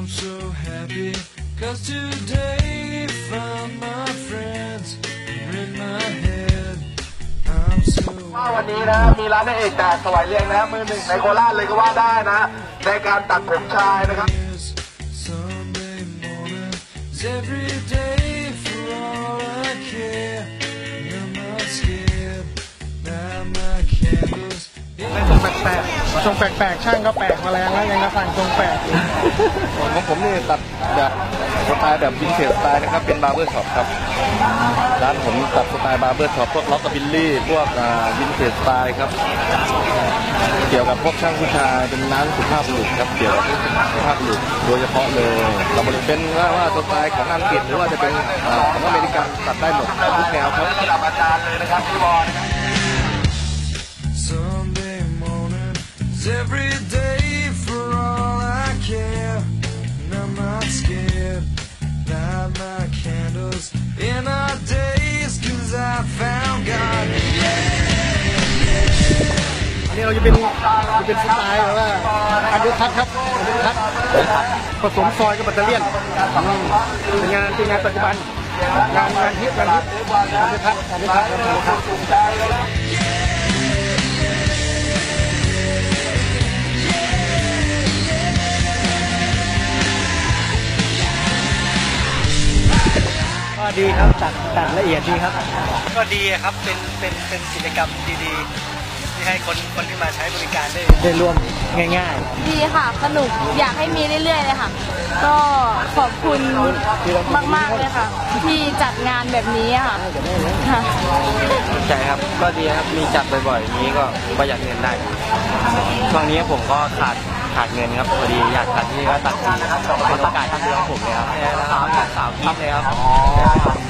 I'm so happy cause today found my friends are in my head. I'm so วันนี้นะมีร้านนายเอกจากสวายเรียงนะมือหนึ่งในโคราชเลยก็ว่าได้นะ ในการตัดผมชายนะครับ is Sunday morning is every day ทรงแปลกๆ ช่างก็แปลกมาแรงแล้วยังจะสั่งทรงแปลกอีกของผมนี่ตัดแบบสไตล์แบบวินเทจสไตล์นะครับเป็นบาร์เบอร์ช็อปครับร้านผมตัดสไตล์บาร์เบอร์ช็อปพวกล็อกกับบิลลี่พวกอ่าวินเทจสไตล์ครับ เกี่ยวกับพวกช่างผู้ชายเป็นร้านสุภาพบุรุษครับเกี่ยวกับสุภาพบุรุษโดยเฉพาะเลยเราบริเป็นว่าว่าสไตล์ของอังกฤษหรือว่าจะเป็นอ่าของอเมริกันตัดได้หมดทุกแนวครับระดับอาจารย์เลยนะครับพี่บอล นนี้เราจะเป็นจะเป็นสไตล์แบบว่าอันเดอร์คัทครับอันเดอร์คัทผสมซอยกับแบตเตอรี่ยนอืมเป็นงานเป็นงานปัจจุบันงานงานฮิตงานฮิตอันเดอร์คัทอันเดอร์คัทอันเดอร์คัทก็ดีครับตัดตัดละเอียดดีครับ ก็ดีครับเป็นเป็นเป็นกิจกรรมดีๆ ที่ให้คนคนที่มาใช้บริการได้ได้ร่วมง่ายๆดีค่ะสนุกอยากให้มีเรื่อยๆเลยค่ะ ก็ขอบคุณมากๆเลยค่ะ ที่จัดงานแบบนี้อะค่ะค่ะใช่ครับ ก็ดีครับ มีจัดบ่อยๆอย่างนี้ก็ประหยัดเงินได้ช่วงนี้ผมก็ขาดขาดเงินครับพอดีอยากตัดที่นี่ก็ตัดฟรีเป็นโอกาสที่เดียวของผมเลยครับแค่นะครับสาวคิดเลยครับ